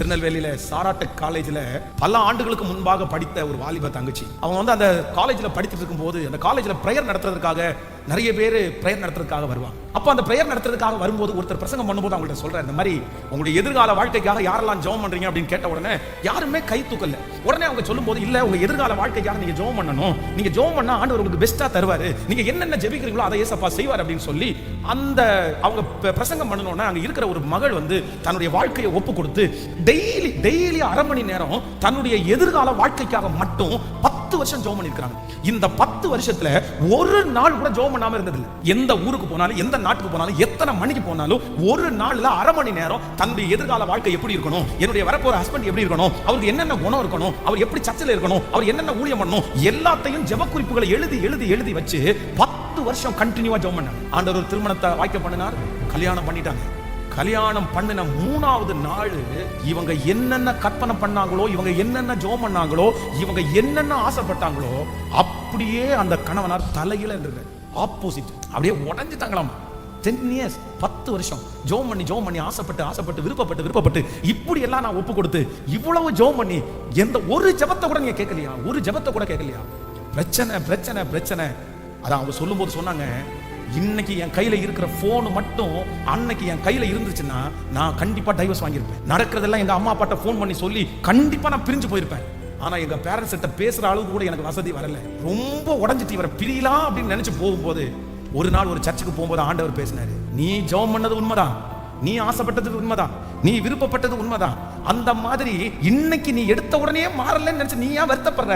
திருநெல்வேலியில சாராட்டக் காலேஜில் பல ஆண்டுகளுக்கு முன்பாக படித்த ஒரு வாலிப தங்கச்சி. அவங்க வந்து அந்த காலேஜில் படித்துட்டு இருக்கும்போது அந்த காலேஜில் ப்ரேயர் நடத்துறதுக்காக நிறைய பேர் பிரேயர் நடத்துறதுக்காக வருவாங்க. அப்போ அந்த பிரேயர் நடத்துறதுக்காக வரும்போது ஒருத்தர் பிரசங்கம் பண்ணும்போது அவங்கள்ட்ட சொல்கிறேன் இந்த மாதிரி உங்களுடைய எதிர்கால வாழ்க்கைக்காக யாரெல்லாம் ஜெபம் பண்ணுறீங்க அப்படின்னு கேட்ட உடனே யாருமே கை தூக்கல. உடனே அவங்க சொல்லும்போது இல்லை உங்கள் எதிர்கால வாழ்க்கைக்காக நீங்கள் ஜெபம் பண்ணணும். நீங்க ஜெபம் பண்ணால் ஆண்டவர் உங்களுக்கு பெஸ்ட்டாக தருவார். நீங்க என்னென்ன ஜெபிக்கிறீங்களோ அதை ஏசப்பா செய்வார் அப்படின்னு சொல்லி அந்த அவங்க பிரசங்கம் பண்ணணும்னா அங்கே இருக்கிற ஒரு மகள் வந்து தன்னுடைய வாழ்க்கையை ஒப்பு கொடுத்து டெய்லி டெய்லி அரை மணி நேரம் தன்னுடைய எதிர்கால வாழ்க்கைக்காக மட்டும் பத்து வருஷம் ஜோம் பண்ணிருக்காங்க இந்த பத்து வருஷத்துல ஒரு நாள் கூட ஜோம் பண்ணாம இருந்தது எந்த ஊருக்கு போனாலும் எந்த நாட்டுக்கு போனாலும் எத்தனை மணிக்கு போனாலும் ஒரு நாள்ல அரை மணி நேரம் தன்னுடைய எதிர்கால வாழ்க்கை எப்படி இருக்கணும் என்னுடைய வரப்போற ஹஸ்பண்ட் எப்படி இருக்கணும் அவருக்கு என்னென்ன குணம் இருக்கணும் அவர் எப்படி சர்ச்சில் இருக்கணும் அவர் என்னென்ன ஊழியம் பண்ணணும் எல்லாத்தையும் ஜெப குறிப்புகளை எழுதி எழுதி எழுதி வச்சு பத்து வருஷம் கண்டினியூவா ஜோம் பண்ணாங்க. ஆண்டவர் ஒரு திருமணத்தை வாய்க்க பண்ணினார் கல்யாணம் பண்ணிட்டாங்க. கல்யாணம் பண்ணின மூணாவது நாள் இவங்க என்னென்ன கற்பனை பண்ணாங்களோ இவங்க என்னென்ன ஜோம் பண்ணாங்களோ இவங்க என்னென்ன ஆசைப்பட்டாங்களோ அப்படியே அந்த கணவனார் தலையில இருந்தது ஆப்போசிட் அப்படியே உடஞ்சிட்டாங்களாமா. டென் இயர்ஸ் பத்து வருஷம். ஜோம் பண்ணி ஜோம் பண்ணி ஆசைப்பட்டு ஆசைப்பட்டு விருப்பப்பட்டு விருப்பப்பட்டு இப்படி எல்லாம் நான் ஒப்பு கொடுத்து இவ்வளவு ஜோம் பண்ணி எந்த ஒரு ஜெபத்தை கூட நீங்க கேட்கலையா? ஒரு ஜெபத்தை கூட கேட்கலையா? பிரச்சனை பிரச்சனை பிரச்சனை. அதான் அவங்க சொல்லும்போது சொன்னாங்க இன்னைக்கு என் கையில இருக்கிற போன் மட்டும் அன்னைக்கு என் கையில இருந்துச்சுன்னா நான் கண்டிப்பா டைவர்ஸ் வாங்கியிருப்பேன். நடக்கிறதெல்லாம் எங்க அம்மா அப்பாட்ட ஃபோன் பண்ணி சொல்லி கண்டிப்பா நான் பிரிஞ்சு போயிருப்பேன். ஆனா எங்க பேரண்ட்ஸ் கிட்ட பேசுற அளவுக்கு கூட எனக்கு வசதி வரல. ரொம்ப உடஞ்சிட்டு இவரை பிரியலாம் அப்படின்னு நினைச்சு போகும்போது ஒரு நாள் ஒரு சர்ச்சுக்கு போகும்போது ஆண்டவர் பேசினாரு. நீ ஜெபம் பண்ணது உண்மைதான். நீ ஆசைப்பட்டது உண்மைதான். நீ விருப்பப்பட்டது உண்மைதான். அந்த மாதிரி இன்னைக்கு நீ எடுத்த உடனே மாறலன்னு நினைச்சு நீ ஏன் வருத்தப்படுற?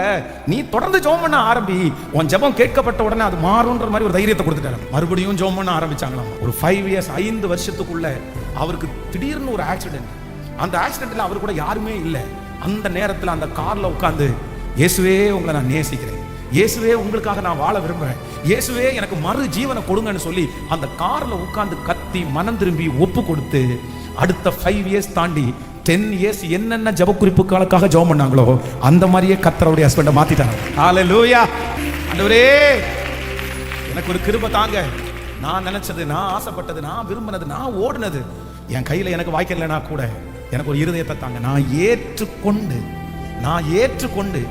நீ தொடர்ந்து ஜோம் பண்ண ஆரம்பி உன் ஜெபம் கேட்கப்பட்ட உடனே அது மாறும்ன்ற மாதிரி ஒரு தைரியத்தை கொடுத்துட்டாரு. மறுபடியும் ஜோம் பண்ண ஆரம்பிச்சாங்களாம். ஒரு ஃபைவ் இயர்ஸ் ஐந்து வருஷத்துக்குள்ள அவருக்கு திடீர்னு ஒரு ஆக்சிடென்ட் அந்த ஆக்சிடென்ட்ல அவர் கூட யாருமே இல்லை. அந்த நேரத்தில் அந்த கார்ல உட்காந்து இயேசுவே உங்களை நான் நேசிக்கிறேன். இயேசுவே உங்களுக்காக நான் வாழ விரும்புகிறேன் இயேசுவே எனக்கு மறு ஜீவனை கொடுங்கன்னு சொல்லி அந்த காரில் உட்காந்து கத்தி மனம் திரும்பி ஒப்பு கொடுத்து அடுத்த ஃபைவ் இயர்ஸ் தாண்டி டென் இயர்ஸ் என்னென்ன ஜப குறிப்புகளுக்காக ஜபம் பண்ணாங்களோ அந்த மாதிரியே கத்தரவுடைய ஹஸ்பண்டை மாத்திட்டாங்க லூயா ஆண்டவரே எனக்கு ஒரு கிருபை தாங்க. நான் நினைச்சது நான் ஆசைப்பட்டது நான் விரும்பினது நான் ஓடினது. என் கையில் எனக்கு வாய்க்கலைனா கூட எனக்கு ஒரு இருதயத்தை தாங்க. நான் ஏற்றுக்கொண்டு நான் ஏற்றுக்கொண்டு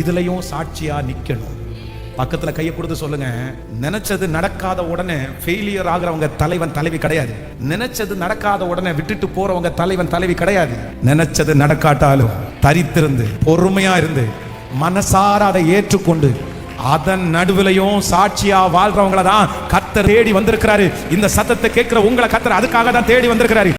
இதுலையும் சாட்சியா நிற்கணும் பக்கத்துல கையை கொடுத்து சொல்லுங்க. நினைச்சது நடக்காத உடனே ஃபெயிலியர் ஆகுறவங்க தலைவன் தலைவி கிடையாது. நினைச்சது நடக்காத உடனே விட்டுட்டு போறவங்க தலைவன் தலைவி கிடையாது. நினைச்சது நடக்காட்டாலும் தரித்திருந்து பொறுமையா இருந்து மனசார அதை ஏற்றுக்கொண்டு அதன் நடுவிலையும் சாட்சியா வாழ்றவங்கள தான் கத்தர் தேடி வந்திருக்கிறாரு. இந்த சத்தத்தை கேட்கிற உங்களை கத்தர் அதுக்காக தான் தேடி வந்திருக்கிறாரு.